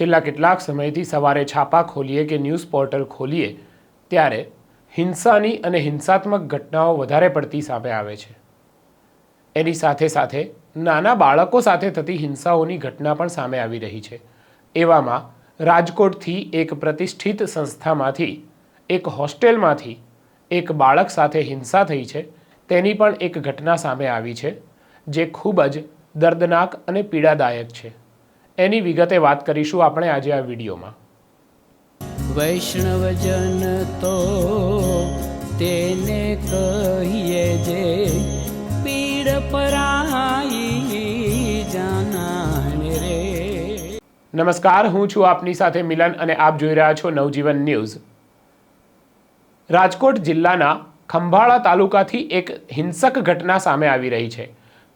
છેલ્લા કેટલાક સમયથી સવારે છાપા ખોલીએ કે ન્યૂઝ પોર્ટલ ખોલીએ, ત્યારે હિંસાની અને હિંસાત્મક ઘટનાઓ વધારે પડતી સામે આવે છે. એની સાથે સાથે નાના બાળકો સાથે થતી હિંસાઓની ઘટના પણ સામે આવી રહી છે. એવામાં રાજકોટથી એક પ્રતિષ્ઠિત સંસ્થામાંથી, એક હોસ્ટેલમાંથી એક બાળક સાથે હિંસા થઈ છે. તેની પણ એક ઘટના સામે આવી છે, જે ખૂબ જ દર્દનાક અને પીડાદાયક છે. એની વિગતે વાત કરીશું આપણે આજે આ વિડીયોમાં. વૈષ્ણવજન તો તેને કહીએ જે પીડ પરાઈ જાનાને રે. નમસ્કાર હું છું આપની સાથે મિલન અને આપ જોઈ રહ્યા છો નવજીવન ન્યૂઝ. રાજકોટ જિલ્લાના ખંભાળા તાલુકાથી એક હિંસક ઘટના સામે આવી રહી છે.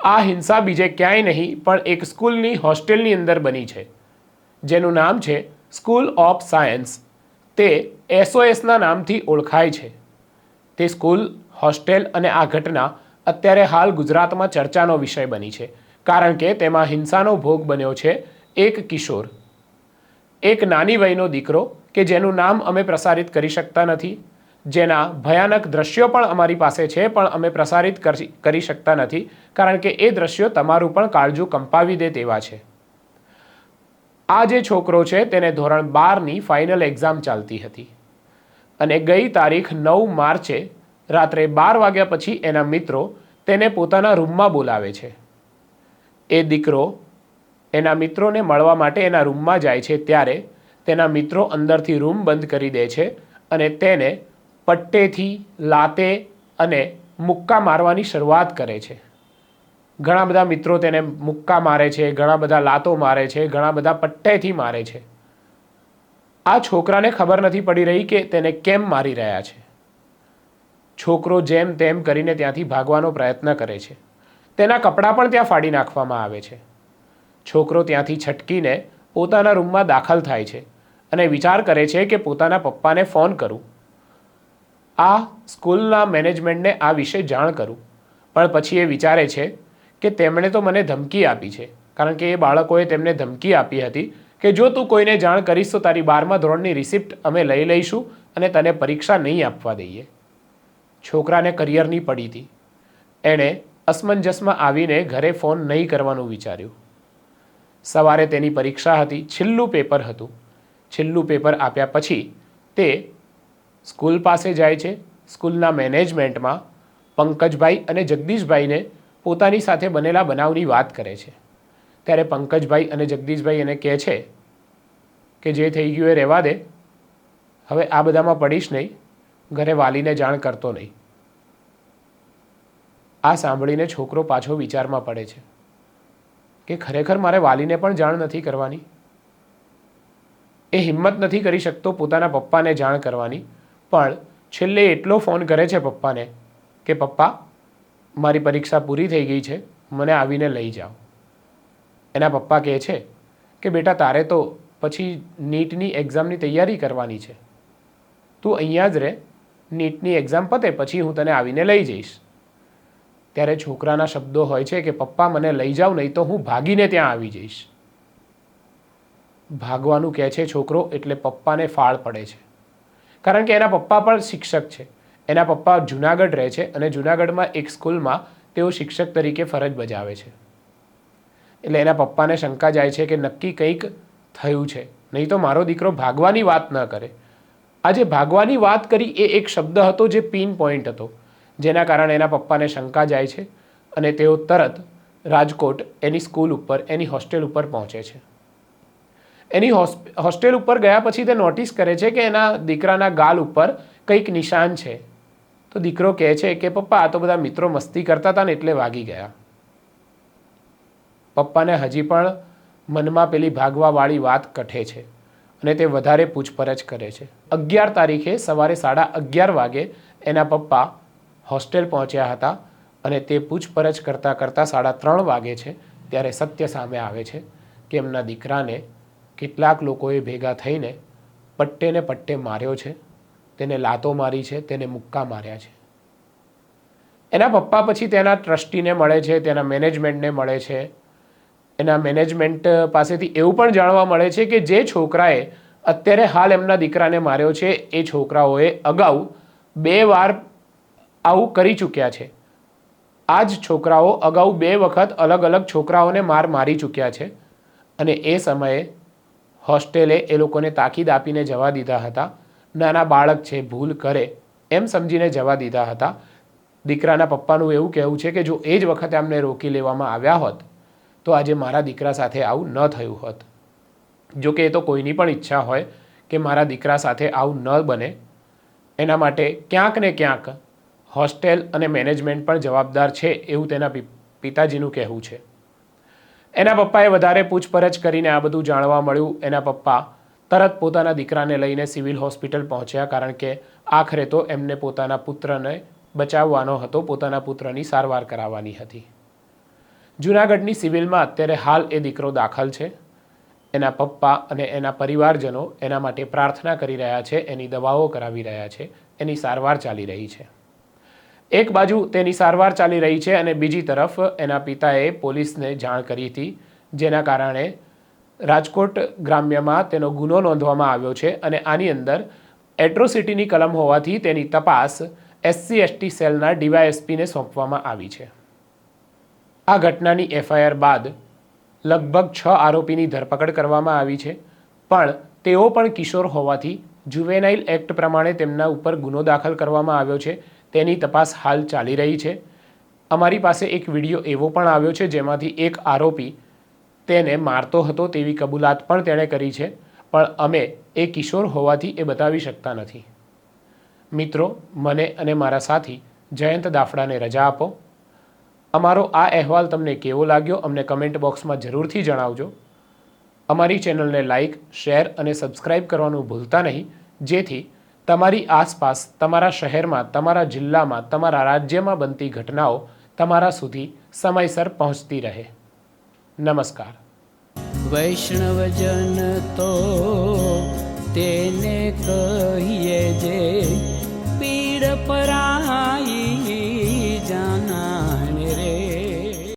આ હિંસા બીજે ક્યાંય નહીં, પણ એક સ્કૂલની હોસ્ટેલની અંદર બની છે. જેનું નામ છે સ્કૂલ ઓફ સાયન્સ. તે એસઓએસના નામથી ઓળખાય છે. તે સ્કૂલ, હોસ્ટેલ અને આ ઘટના અત્યારે હાલ ગુજરાતમાં ચર્ચાનો વિષય બની છે, કારણ કે તેમાં હિંસાનો ભોગ બન્યો છે એક કિશોર. એક નાની વયનો દીકરો કે જેનું નામ અમે પ્રસારિત કરી શકતા નથી. જેના ભયાનક દ્રશ્યો પણ અમારી પાસે છે, પણ અમે પ્રસારિત કરી શકતા નથી, કારણ કે એ દ્રશ્યો તમારું પણ કાળજું કંપાવી દે તેવા છે. આ જે છોકરો છે, તેને ધોરણ બારની ફાઇનલ એક્ઝામ ચાલતી હતી. અને ગઈ તારીખ નવ માર્ચે રાત્રે બાર વાગ્યા પછી એના મિત્રો તેને પોતાના રૂમમાં બોલાવે છે. એ દીકરો એના મિત્રોને મળવા માટે એના રૂમમાં જાય છે, ત્યારે તેના મિત્રો અંદરથી રૂમ બંધ કરી દે છે અને તેને પટ્ટેથી, લાતે અને મુક્કા મારવાની શરૂઆત કરે છે. ઘણા બધા મિત્રો તેને મુક્કા મારે છે, ઘણા બધા લાતો મારે છે, ઘણા બધા પટ્ટેથી મારે છે. આ છોકરાને ખબર નથી પડી રહી કે તેને કેમ મારી રહ્યા છે. છોકરો જેમ તેમ કરીને ત્યાંથી ભાગવાનો પ્રયત્ન કરે છે. તેના કપડાં પણ ત્યાં ફાડી નાખવામાં આવે છે. છોકરો ત્યાંથી છટકીને પોતાના રૂમમાં દાખલ થાય છે અને વિચાર કરે છે કે પોતાના પપ્પાને ફોન કરું. આ સ્કૂલના મેનેજમેન્ટને આ વિશે જાણ કરું. પણ પછી એ વિચારે છે કે તેમણે તો મને ધમકી આપી છે. કારણ કે એ બાળકોએ તેમને ધમકી આપી હતી કે જો તું કોઈને જાણ કરીશ તો તારી બારમા ધોરણની રિસિપ્ટ અમે લઈ લઈશું અને તને પરીક્ષા નહીં આપવા દઈએ. છોકરાને કરિયરની પડી હતી. એણે અસમંજસમાં આવીને ઘરે ફોન નહીં કરવાનું વિચાર્યું. સવારે તેની પરીક્ષા હતી. છેલ્લું પેપર હતું. છેલ્લું પેપર આપ્યા પછી તે સ્કૂલ પાસે જાય છે. સ્કૂલના મેનેજમેન્ટમાં પંકજભાઈ અને જગદીશભાઈને પોતાની સાથે બનેલા બનાવની વાત કરે છે. ત્યારે પંકજભાઈ અને જગદીશભાઈ એને કહે છે કે જે થઈ ગયું એ રહેવા દે. હવે આ બધામાં પડીશ નહીં. ઘરે વાલીને જાણ કરતો નહીં. આ સાંભળીને છોકરો પાછો વિચારમાં પડે છે કે ખરેખર મારે વાલીને પણ જાણ નથી કરવાની? એ હિંમત નથી કરી શકતો પોતાના પપ્પાને જાણ કરવાની. પણ છેલ્લે એટલો ફોન કરે છે પપ્પાને કે, પપ્પા, મારી પરીક્ષા પૂરી થઈ ગઈ છે, મને આવીને લઈ જાઓ. એના પપ્પા કહે છે કે, બેટા, તારે તો પછી નીટની એક્ઝામની તૈયારી કરવાની છે. તું અહીંયા જ રહે, નીટની એક્ઝામ પતે, પછી હું તને આવીને લઈ જઈશ. ત્યારે છોકરાના શબ્દો હોય છે કે, પપ્પા, મને લઈ જાઓ, નહીં તો હું ભાગીને ત્યાં આવી જઈશ. ભાગવાનું કહે છે છોકરો એટલે પપ્પાને ફાળ પડે છે. કારણ કે એના પપ્પા પણ શિક્ષક છે. એના પપ્પા જુનાગઢ રહે છે અને જુનાગઢમાં એક સ્કૂલમાં તેઓ શિક્ષક તરીકે ફરજ બજાવે છે. એટલે એના પપ્પાને શંકા જાય છે કે નક્કી કંઈક થયું છે. નહીં તો મારો દીકરો ભાગવાની વાત ન કરે. આજે ભાગવાની વાત કરી એ એક શબ્દ હતો જે પિન પોઈન્ટ હતો. જેના કારણે એના પપ્પાને શંકા જાય છે અને તેઓ તરત રાજકોટ એની સ્કૂલ ઉપર, એની હોસ્ટેલ ઉપર પહોંચે છે. એની હોસ્ટેલ ઉપર ગયા પછી તે નોટિસ કરે છે કે એના દીકરાના ગાલ ઉપર કંઈક નિશાન છે. તો દીકરો કહે છે કે, પપ્પા, આ તો બધા મિત્રો મસ્તી કરતા હતા ને એટલે વાગી ગયા. પપ્પાને હજી પણ મનમાં પેલી ભાગવાવાળી વાત કઠે છે અને તે વધારે પૂછપરછ કરે છે. અગિયાર તારીખે સવારે સાડા અગિયાર વાગે એના પપ્પા હોસ્ટેલ પહોંચ્યા હતા અને તે પૂછપરછ કરતાં કરતાં સાડા ત્રણ વાગે છે, ત્યારે સત્ય સામે આવે છે કે એમના દીકરાને કેટલાક લોકોએ ભેગા થઈને પટ્ટે ને પટ્ટે માર્યો છે, તેને લાતો મારી છે, તેને મુક્કા માર્યા છે. એના પપ્પા પછી તેના ટ્રસ્ટીને મળે છે, તેના મેનેજમેન્ટને મળે છે. એના મેનેજમેન્ટ પાસેથી એવું પણ જાણવા મળે છે કે જે છોકરાએ અત્યારે હાલ એમના દીકરાને માર્યો છે, એ છોકરાઓએ અગાઉ બે વાર આવું કરી ચૂક્યા છે. આ જ છોકરાઓ અગાઉ બે વખત અલગ અલગ છોકરાઓને માર મારી ચૂક્યા છે અને એ સમયે હોસ્ટેલે એ લોકોને તાકીદ આપીને જવા દીધા હતા. નાના બાળક છે, ભૂલ કરે. એમ સમજીને જવા દીધા હતા. દીકરાના પપ્પાનું એવું કહેવું છે કે જો એ જ વખતે અમને રોકી લેવામાં આવ્યા હોત, તો આજે મારા દીકરા સાથે આવું ન થયું હોત. જો કે એ તો કોઈની પણ ઈચ્છા હોય કે મારા દીકરા સાથે આવું ન બને. એના માટે ક્યાંક ને ક્યાંક હોસ્ટેલ અને મેનેજમેન્ટ પણ જવાબદાર છે એવું તેના પિતાજીનું કહેવું છે. એના પપ્પાએ વધારે પૂછપરછ કરીને આ બધું જાણવા મળ્યું. એના પપ્પા તરત પોતાના દીકરાને લઈને સિવિલ હોસ્પિટલ પહોંચ્યા કારણ કે આખરે તો એમને પોતાના પુત્રને બચાવવાનો હતો, પોતાના પુત્રની સારવાર કરાવવાની હતી. જૂનાગઢની સિવિલમાં અત્યારે હાલ એ દીકરો દાખલ છે. એના પપ્પા અને એના પરિવારજનો એના માટે પ્રાર્થના કરી રહ્યા છે, એની દવાઓ કરાવી રહ્યા છે, એની સારવાર ચાલી રહી છે. એક બાજુ તેની સારવાર ચાલી રહી છે અને બીજી તરફ એના પિતાએ પોલીસને જાણ કરી હતી, જેના કારણે રાજકોટ ગ્રામ્યમાં તેનો ગુનો નોંધવામાં આવ્યો છે અને આની અંદર એટ્રોસિટીની કલમ હોવાથી તેની તપાસ એસસી એસટી સેલના ડીવાયએસપીને સોંપવામાં આવી છે. આ ઘટનાની એફઆઈઆર બાદ લગભગ છ આરોપીની ધરપકડ કરવામાં આવી છે, પણ તેઓ પણ કિશોર હોવાથી જુવેનાઇલ એક્ટ પ્રમાણે તેમના ઉપર ગુનો દાખલ કરવામાં આવ્યો છે તેની તપાસ હાલ ચાલી રહી છે. અમારી પાસે એક વીડિયો એવો પણ આવ્યો છે, જેમાંથી એક આરોપી તેને મારતો હતો તેવી કબૂલાત પણ તેણે કરી છે, પણ અમે એ કિશોર હોવાથી એ બતાવી શકતા નથી. મિત્રો, મને અને મારા સાથી જયંત દાફડાને રજા આપો. અમારો આ અહેવાલ તમને કેવો લાગ્યો અમને કમેન્ટ બોક્સમાં જરૂરથી જણાવજો. અમારી ચેનલને લાઇક શેર અને સબસ્ક્રાઇબ કરવાનું ભૂલતા નહીં, જેથી તમારી આસપાસ, તમારા શહેરમાં, તમારા જિલ્લામાં, તમારા રાજ્યમાં બનતી ઘટનાઓ તમારા સુધી સમયસર પહોંચતી રહે. નમસ્કાર. વૈષ્ણવજન તો તેને કહીએ જે